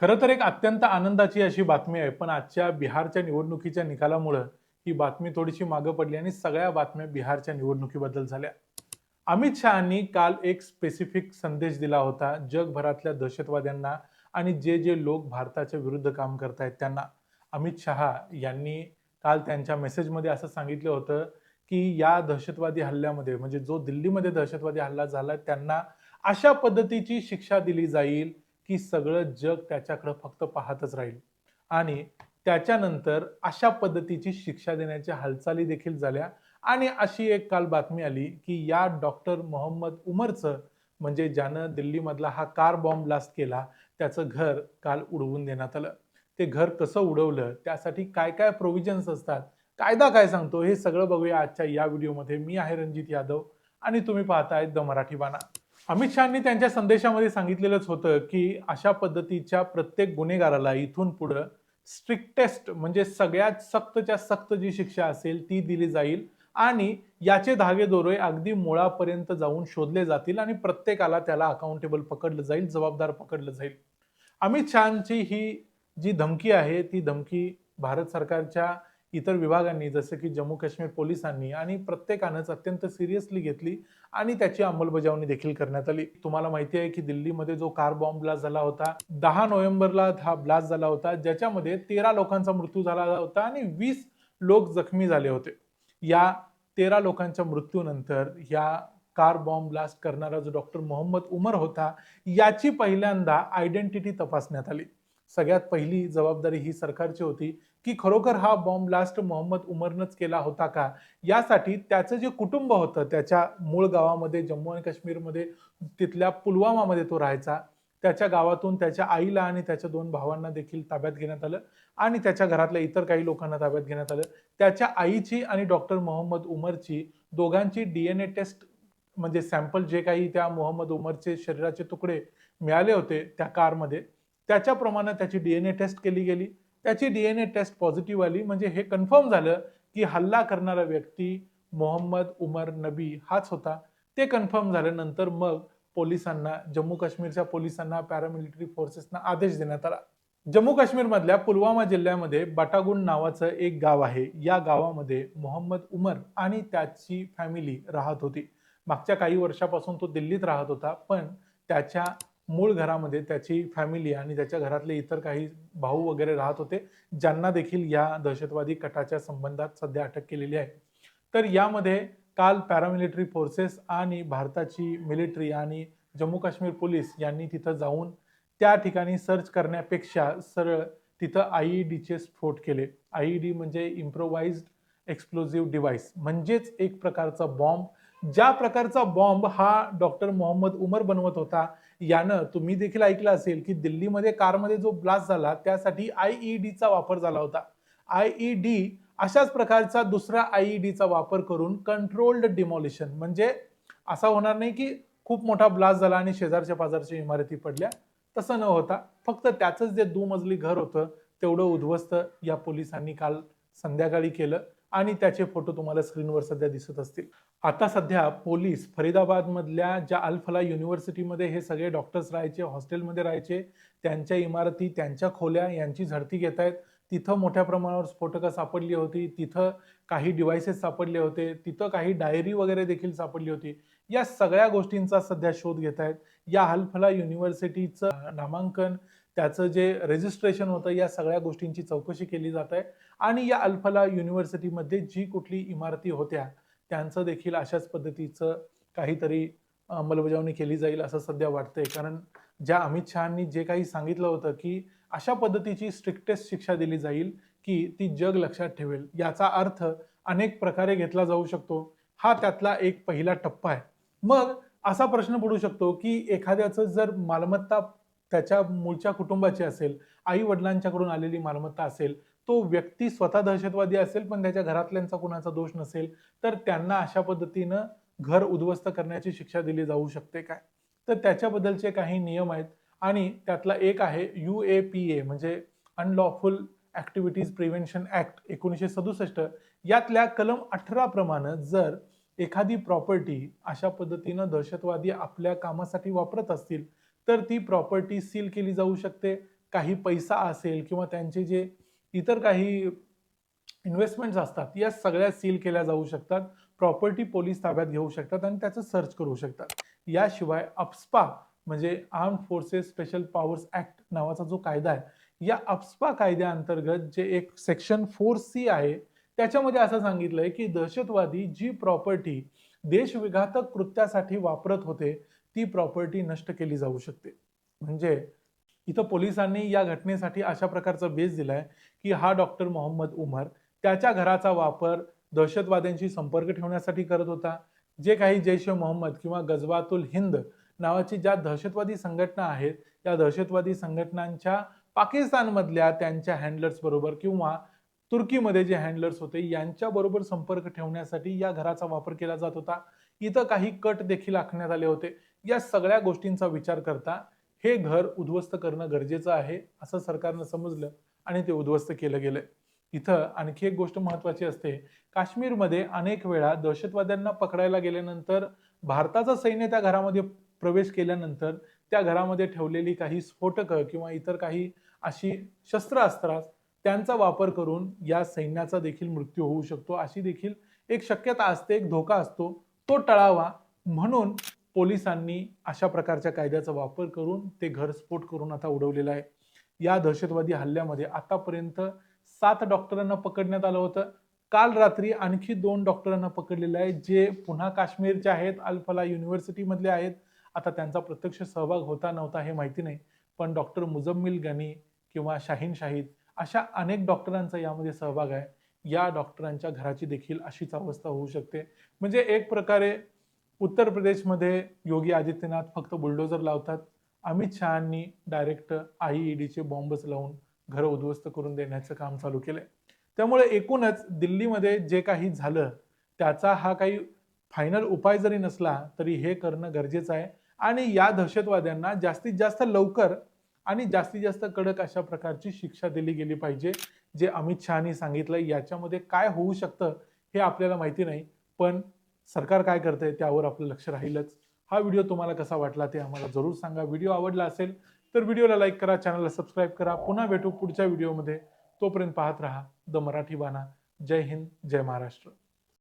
खरं तर एक अत्यंत आनंदाची अशी बातमी आहे पण आजच्या बिहारच्या निवडणुकीच्या निकालामुळं ही बातमी थोडीशी मागं पडली आणि सगळ्या बातम्या बिहारच्या निवडणुकीबद्दल झाल्या. अमित शहानी काल एक स्पेसिफिक संदेश दिला होता जगभरातल्या दहशतवाद्यांना आणि जे जे लोक भारताच्या विरुद्ध काम करतायत त्यांना. अमित शहा यांनी काल त्यांच्या मेसेजमध्ये असं सांगितलं होतं की या दहशतवादी हल्ल्यामध्ये म्हणजे जो दिल्लीमध्ये दहशतवादी हल्ला झाला त्यांना अशा पद्धतीची शिक्षा दिली जाईल की सगळं जग त्याच्याकडं फक्त पाहतच राहील. आणि त्याच्यानंतर अशा पद्धतीची शिक्षा देण्याच्या हालचाली देखील झाल्या. आणि अशी एक काल बातमी आली की या डॉक्टर मोहम्मद उमरचं म्हणजे ज्यानं दिल्लीमधला हा कार बॉम्ब ब्लास्ट केला त्याचं घर काल उडवून देण्यात आलं. ते घर कसं उडवलं त्यासाठी काय काय प्रोव्हिजन्स असतात कायदा काय सांगतो हे सगळं बघूया आजच्या या व्हिडिओमध्ये. मी आहे रणजित यादव आणि तुम्ही पाहताय द मराठी बाणा. अमित शहानी त्यांच्या संदेशामध्ये सांगितलेलंच होतं की अशा पद्धतीच्या प्रत्येक गुन्हेगाराला इथून पुढं स्ट्रिक्टेस्ट म्हणजे सगळ्यात सक्तच्या सक्त जी शिक्षा असेल ती दिली जाईल आणि याचे धागेदोरे अगदी मुळापर्यंत जाऊन शोधले जातील आणि प्रत्येकाला त्याला अकाउंटेबल पकडलं जाईल जबाबदार पकडलं जाईल. अमित शहाची ही जी धमकी आहे ती धमकी भारत सरकारच्या इतर विभागांनी जसं की जम्मू काश्मीर पोलिसांनी आणि प्रत्येकानंच अत्यंत सिरियसली घेतली आणि त्याची अंमलबजावणी देखील करण्यात आली. तुम्हाला माहिती आहे की दिल्लीमध्ये जो कार बॉम्ब ब्लास्ट झाला होता दहा नोव्हेंबरला हा ब्लास्ट झाला होता ज्याच्यामध्ये तेरा लोकांचा मृत्यू झाला होता आणि वीस लोक जखमी झाले होते. या तेरा लोकांच्या मृत्यूनंतर या कार बॉम्ब ब्लास्ट करणारा जो डॉक्टर मोहम्मद उमर होता याची पहिल्यांदा आयडेंटिटी तपासण्यात आली. सगळ्यात पहिली जबाबदारी ही सरकारची होती. की खरोखर हा बॉम्ब ब्लास्ट मोहम्मद उमरनंच केला होता का? यासाठी त्याचं जे कुटुंब होतं त्याच्या मूळ गावामध्ये जम्मू आणि काश्मीरमध्ये तिथल्या पुलवामामध्ये तो राहायचा. त्याच्या गावातून त्याच्या आईला आणि त्याच्या दोन भावांना देखील ताब्यात घेण्यात आलं आणि त्याच्या घरातल्या इतर काही लोकांना ताब्यात घेण्यात आलं. त्याच्या आईची आणि डॉक्टर मोहम्मद उमरची दोघांची डीएनए टेस्ट म्हणजे सॅम्पल जे काही त्या मोहम्मद उमरचे शरीराचे तुकडे मिळाले होते त्या कारमध्ये त्याच्याप्रमाणे त्याची डीएनए टेस्ट केली गेली. त्याची D N A test positive आली. म्हणजे हे कन्फर्म झालं की हल्ला करणारा व्यक्ती मोहम्मद उमर नबी हाच होता. ते कन्फर्म झाल्यानंतर मग पोलिसांना जम्मू काश्मीरच्या पोलिसांना पॅरामिलिटरी फोर्सेसना आदेश देण्यात आला. जम्मू काश्मीरमधल्या पुलवामा जिल्ह्यामध्ये बटागुंड नावाचं एक गाव आहे. या गावामध्ये मोहम्मद उमर आणि त्याची फॅमिली राहत होती. मागच्या काही वर्षापासून तो दिल्लीत राहत होता पण त्याच्या मूळ घरामध्ये त्याची फॅमिली आणि त्याच्या घरातले इतर काही भाऊ वगैरे राहत होते ज्यांना देखील या दहशतवादी कटाच्या संबंधात सध्या अटक केलेली आहे. तर यामध्ये काल पॅरामिलिटरी फोर्सेस आणि भारताची मिलिटरी आणि जम्मू काश्मीर पोलीस यांनी तिथं जाऊन त्या ठिकाणी सर्च करण्यापेक्षा सरळ तिथं आय ई डीचे स्फोट केले. आय ई डी म्हणजे इम्प्रोवाइज्ड एक्सप्लोजिव्ह डिव्हाइस म्हणजेच एक प्रकारचा बॉम्ब ज्या प्रकारचा बॉम्ब हा डॉक्टर मोहम्मद उमर बनवत होता यानं तुम्ही देखील ऐकलं असेल की दिल्लीमध्ये कारमध्ये जो ब्लास्ट झाला त्यासाठी आय ई डीचा वापर झाला होता. आय ई डी अशाच प्रकारचा दुसरा आय ई डीचा वापर करून कंट्रोल्ड डिमॉलिशन म्हणजे असा होणार नाही की खूप मोठा ब्लास्ट झाला आणि शेजारच्या पाजारच्या इमारती पडल्या. तसं न होता फक्त त्याचंच जे दुमजली घर होतं तेवढं उद्ध्वस्त या पोलिसांनी काल संध्याकाळी केलं. आणि त्याचे फोटो तुम्हाला स्क्रीनवर सध्या दिसत असतील. आता सध्या पोलीस फरीदाबादमधल्या ज्या अल्फला युनिव्हर्सिटीमध्ये हे सगळे डॉक्टर्स राहायचे हॉस्टेलमध्ये राहायचे त्यांच्या इमारती त्यांच्या खोल्या यांची झडती घेत आहेत. तिथं मोठ्या प्रमाणावर स्फोटकं सापडली होती. तिथं काही डिव्हायसेस सापडले होते. तिथं काही डायरी वगैरे देखील सापडली होती. या सगळ्या गोष्टींचा सध्या शोध घेत आहेत. या अल्फला युनिव्हर्सिटीचं नामांकन त्याचं जे रजिस्ट्रेशन होतं या सगळ्या गोष्टींची चौकशी केली जात आहे. आणि या अल्फला युनिव्हर्सिटीमध्ये जी कुठली इमारती होत्या त्यांचं देखील अशाच पद्धतीचं काहीतरी अंमलबजावणी केली जाईल असं सध्या वाटतंय. कारण ज्या अमित शहानी जे काही सांगितलं होतं की अशा पद्धतीची स्ट्रिक्टेस्ट शिक्षा दिली जाईल की ती जग लक्षात ठेवेल याचा अर्थ अनेक प्रकारे घेतला जाऊ शकतो. हा त्यातला एक पहिला टप्पा आहे. मग असा प्रश्न पडू शकतो की एखाद्याचं जर मालमत्ता त्याच्या मूळच्या कुटुंबाची असेल आई वडिलांच्याकडून आलेली मालमत्ता असेल तो व्यक्ती स्वतः दहशतवादी असेल पण त्याच्या घरातल्यांचा कुणाचा दोष नसेल तर त्यांना अशा पद्धतीनं घर उद्ध्वस्त करण्याची शिक्षा दिली जाऊ शकते काय? तर त्याच्याबद्दलचे काही नियम आहेत आणि त्यातला एक आहे यू ए पी ए म्हणजे अनलॉफुल ॲक्टिव्हिटीज प्रिव्हेन्शन ॲक्ट एकोणीसशे सदुसष्ट. यातल्या कलम अठरा प्रमाणे जर एखादी प्रॉपर्टी अशा पद्धतीनं दहशतवादी आपल्या कामासाठी वापरत असतील तर ती प्रॉपर्टी सील केली जाऊ शकते. काही पैसा असेल किंवा त्यांचे जे इतर काही इन्व्हेस्टमेंट्स असतात या सगळ्या सील केल्या जाऊ शकतात. प्रॉपर्टी पोलीस ताब्यात घेऊ शकतात आणि त्याचं सर्च करू शकतात. याशिवाय अप्स्पा म्हणजे arm forces special powers act नावाचा जो कायदा आहे या अप्स्पा कायद्याअंतर्गत जे एक सेक्शन फोर सी आहे त्याच्यामध्ये असं सांगितलंय की दहशतवादी जी प्रॉपर्टी देशविघातक कृत्यासाठी वापरत होते ती प्रॉपर्टी नष्ट केली जाऊ शकते. म्हणजे इथं पोलिसांनी या घटनेसाठी अशा प्रकारचा बेस दिलाय की हा डॉक्टर मोहम्मद उमर त्याच्या घराचा वापर दहशतवाद्यांशी संपर्क ठेवण्यासाठी करत होता. जे काही जैश ए मोहम्मद किंवा गजवातुल हिंद नावाची ज्या दहशतवादी संघटना आहेत त्या दहशतवादी संघटनांच्या पाकिस्तानमधल्या त्यांच्या हँडलर्स बरोबर किंवा तुर्कीमध्ये जे हँडलर्स होते यांच्याबरोबर संपर्क ठेवण्यासाठी या घराचा वापर केला जात होता. इथं काही कट देखील आखण्यात आले होते. या सगळ्या गोष्टींचा विचार करता हे घर उद्ध्वस्त करणं गरजेचं आहे असं सरकारनं समजलं आणि ते उद्ध्वस्त केलं गेलंय. इथं आणखी एक गोष्ट महत्वाची असते काश्मीरमध्ये अनेक वेळा दहशतवाद्यांना पकडायला गेल्यानंतर भारताचं सैन्य त्या घरामध्ये प्रवेश केल्यानंतर त्या घरामध्ये ठेवलेली काही स्फोटकं किंवा इतर काही अशी शस्त्रास्त्रास त्यांचा वापर करून या सैन्याचा देखील मृत्यू होऊ शकतो. अशी देखील एक शक्यता असते एक धोका असतो तो टळावा म्हणून पोलिसांनी अशा प्रकारच्या कायद्याचा वापर करून ते घर स्फोट करून आता उडवलेलं आहे. या दहशतवादी हल्ल्यामध्ये आतापर्यंत सात डॉक्टरांना पकडण्यात आलं होतं. काल रात्री आणखी दोन डॉक्टरांना पकडलेलं आहे जे पुन्हा काश्मीरचे आहेत अल्फला युनिव्हर्सिटीमधले आहेत. आता त्यांचा प्रत्यक्ष सहभाग होता नव्हता हे माहिती नाही पण डॉक्टर मुजम्मिल गनी किंवा शाहीन शाहीद अशा अनेक डॉक्टरांचा यामध्ये सहभाग आहे. या डॉक्टरांच्या घराची देखील अशीच अवस्था होऊ शकते. म्हणजे एक प्रकारे उत्तर प्रदेशमध्ये योगी आदित्यनाथ फक्त बुलडोजर लावतात. अमित शहानी डायरेक्ट आय ईडीचे बॉम्बच लावून घरं उद्ध्वस्त करून देण्याचं काम चालू केलंय. त्यामुळे एकूणच दिल्लीमध्ये जे काही झालं त्याचा हा काही फायनल उपाय जरी नसला तरी हे करणं गरजेचं आहे. आणि या दहशतवाद्यांना जास्तीत जास्त लवकर आणि जास्तीत जास्त कडक अशा प्रकारची शिक्षा दिली गेली पाहिजे जे अमित शहानी सांगितलं याच्यामध्ये काय होऊ शकतं हे आपल्याला माहिती नाही. पण सरकार काय करतंय त्यावर आपलं लक्ष राहीलच. हा व्हिडिओ तुम्हाला कसा वाटला ते आम्हाला जरूर सांगा. व्हिडिओ आवडला असेल तर व्हिडिओला लाईक करा चॅनलला सबस्क्राईब करा. पुन्हा भेटू पुढच्या व्हिडिओमध्ये. तोपर्यंत पाहत राहा द मराठी बाणा. जय हिंद जय महाराष्ट्र.